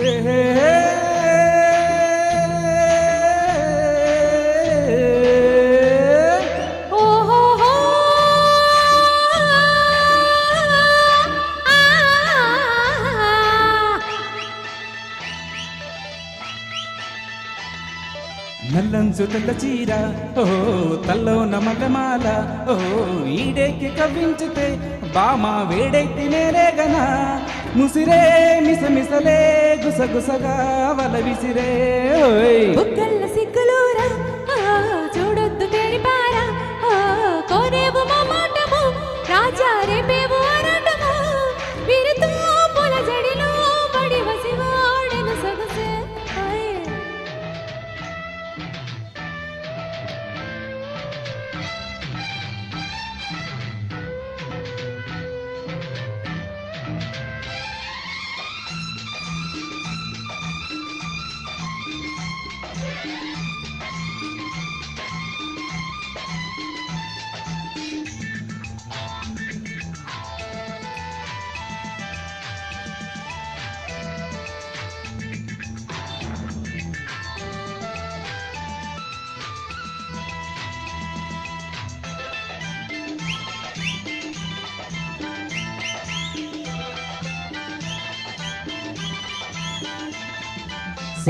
Hey, hey, hey. Nallanchu తెల్ల చీర ఓ తల్లో నమగమాల ఓ ఈడేకి కవ్వించితే బామా వేడెక్కి నేరేగనా ముసిరే మిసమిసలే గుసగుసగా వల విసిరే ఓయ్.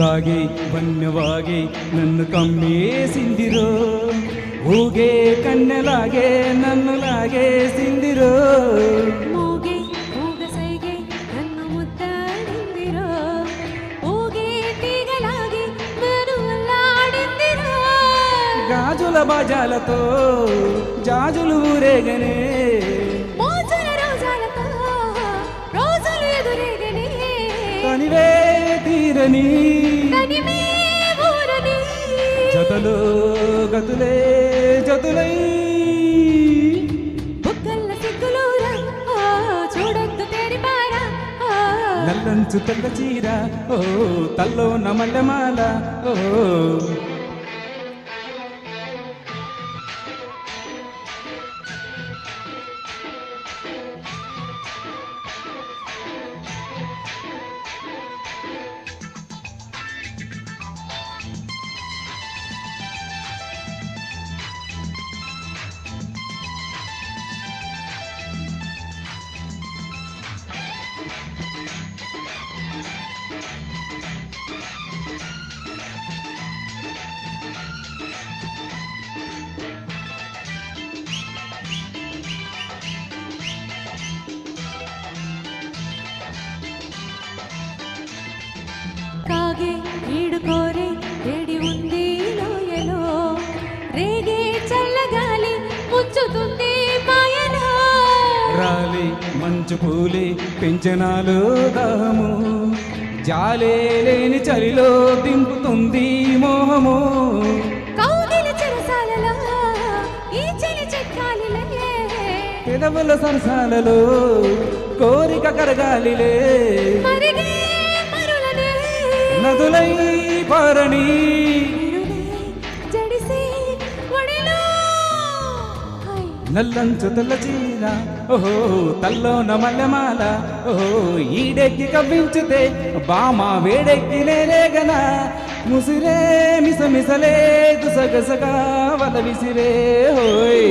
ಸಾಗೆ ಬನ್ಯವಾಗಿ ನನ್ನ ಕಮ್ಮಿ ಸಿಂದಿರೋ. ಹೂಗೆ ಕನ್ನಲಾಗೆ ಸಿಂದಿರೋ. ನನ್ನ ಲಾಗೆ ಸಿಂದಿರೋ ಕೀಗಲಾಗಿ ಮರುವಲ್ಲಾಡಿಂದಿರೋ ಗಾಜುಲ ಜಾಜುಲು ఊరని. జతలో గతులే జతులై. నల్లంచు తెల్ల చీర. ఓ తల్లో నమల్లమాల ఓ వేడి ఉంది లోయలో. రేగే చల్లగాలి ముచ్చుతుంది మాయలో. రాలి మంచు పూలే పెంచనాలు దాహము జాలే లేని చలిలో దింపుతుంది మోహము. కౌగిలి చెరసాలలో ఈ చెలి చెక్కాలిలే. పెదవుల సరసాలలో కోరిక కరగాలిలే. మరులనే ఒడిలో హై. నల్లంచు తెల్ల చీర ఓహో తల్లో నమల్లమాల ఓహో ఈడెక్కి కవ్వించితే బామ వేడెక్కి నేరేగన. ముసిరే మిసమిసలే గుసగసగా వల విసిరే హోయ్.